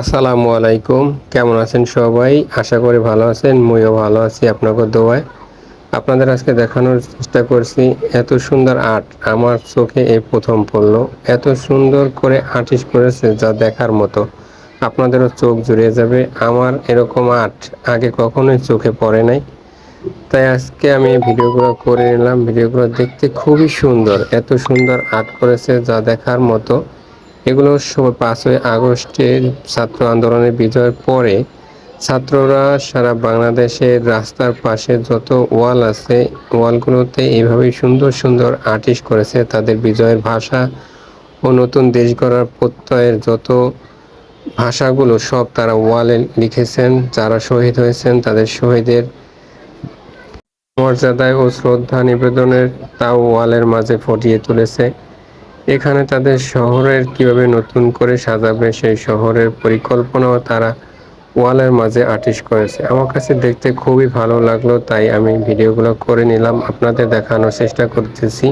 আসসালামু আলাইকুম। কেমন আছেন সবাই? আশা করি ভালো আছেন, মুইও ভালো আছি আপনাকে দোয়ায়। আপনাদের আজকে দেখানোর চেষ্টা করছি, এত সুন্দর আর্ট আমার চোখে এই প্রথম পড়ল। এত সুন্দর করে আর্টিস্ট করেছে যা দেখার মতো। আপনাদেরও চোখ জুড়িয়ে যাবে, আমার এরকম আর্ট আগে কখনোই চোখে পড়ে নাই। তাই আজকে আমি ভিডিওগুলো করে নিলাম। ভিডিওগুলো দেখতে খুবই সুন্দর, এত সুন্দর আর্ট করেছে যা দেখার মতো। এগুলো পাঁচই আগস্টের ছাত্র আন্দোলনের বিজয়ের পরে ছাত্ররা সারা বাংলাদেশের রাস্তার পাশে যত ওয়াল আছে, ওয়ালগুলোতে এইভাবেই সুন্দর সুন্দর আর্টিস্ট করেছে তাদের বিজয়ের ভাষা ও নতুন দেশ গড়ার প্রত্যয়ের যত ভাষাগুলো সব তারা ওয়ালে লিখেছেন, যারা শহীদ হয়েছেন তাদের শহীদের মর্যাদায় ও শ্রদ্ধা নিবেদনের তাও ওয়ালের মাঝে ফুটিয়ে তুলেছে। এখানে তাদের শহরের কীভাবে নতুন করে সাজাবে সেই শহরের পরিকল্পনাও তারা ওয়ালের মাঝে আর্টিস্ট করেছে। আমার কাছে দেখতে খুবই ভালো লাগল, তাই আমি ভিডিওগুলো করে নিলাম। আপনাদের দেখানোর চেষ্টা করতেছি।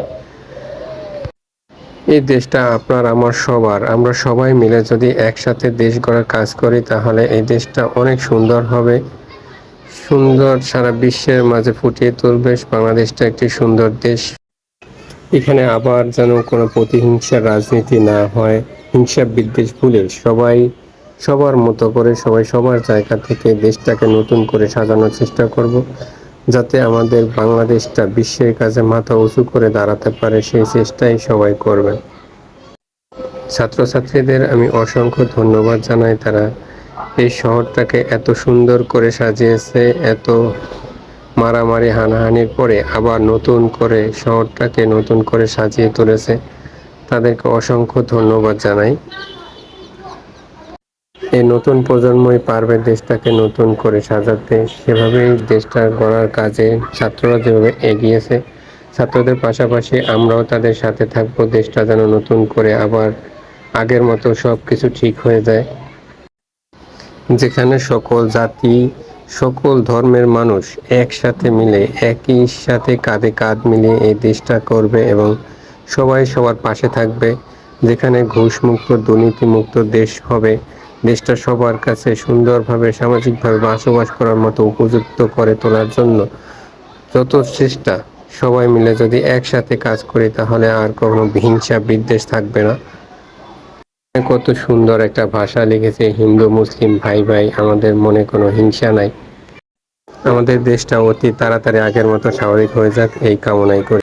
এই দেশটা আপনার, আমার সবার। আমরা সবাই মিলে যদি একসাথে দেশ গড়ার কাজ করি, তাহলে এই দেশটা অনেক সুন্দর হবে। সুন্দর সারা বিশ্বের মাঝে ফুটিয়ে তুলবে। বাংলাদেশটা একটি সুন্দর দেশ। এখানে আবার যেন কোনো প্রতিহিংসার রাজনীতি না হয় হিংসা বিদ্বেষ ভুলে সবাই সবার মতো করে, সবাই সবার জায়গা থেকে দেশটাকে নতুন করে সাজানোর চেষ্টা করব, যাতে আমাদের বাংলাদেশটা বিশ্বের কাছে মাথা উঁচু করে দাঁড়াতে পারে, সেই চেষ্টাই সবাই করবেন ছাত্রছাত্রীদের আমি অসংখ্য ধন্যবাদ জানাই, তারা এই শহরটাকে এত সুন্দর করে সাজিয়েছে, এত মারামারি, হানাহানির পরে আবার নতুন করে শহরটাকে নতুন করে সাজিয়ে তুলেছে। তাদেরকে অসংখ্য ধন্যবাদ জানাই। এই নতুন প্রজন্মই পারবে দেশটাকে নতুন করে সাজাতে। সেভাবেই দেশটা গড়ার কাজে ছাত্ররা যেভাবে এগিয়েছে, ছাত্রদের পাশাপাশি আমরাও তাদের সাথে থাকব। দেশটা যেন নতুন করে আবার আগের মতো সব কিছু ঠিক হয়ে যায়। যেখানে সকল জাতি সকল ধর্মের মানুষ একসাথে মিলে, একই সাথে কাঁধে কাঁধ মিলিয়ে এই দেশটা করবে এবং সবাই সবার পাশে থাকবে, যেখানে ঘুষমুক্ত, দুর্নীতিমুক্ত দেশ হবে। দেশটা সবার কাছে সুন্দরভাবে, সামাজিকভাবে বসবাস করার মতো উপযুক্ত করে তোলার জন্য যত চেষ্টা, সবাই মিলে যদি একসাথে কাজ করি, তাহলে আর কখনো হিংসা বিদ্বেষ থাকবে না। কত সুন্দর একটা ভাষা লিখেছে, হিন্দু, মুসলিম, ভাই ভাই, আমাদের মনে কোনো হিংসা নাই। আমাদের দেশটা অতি তাড়াতাড়ি আগের মতো স্বাভাবিক হয়ে যাক, এই কামনাই করি।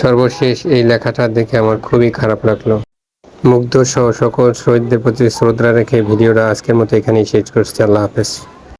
সর্বশেষ এই লেখাটা দেখে আমার খুবই খারাপ লাগল। মুগ্ধ সহ সকল শহীদদের প্রতি শ্রদ্ধা রেখে ভিডিওটা আজকের মতো এখানেই শেষ করছি। আল্লাহ হাফেজ।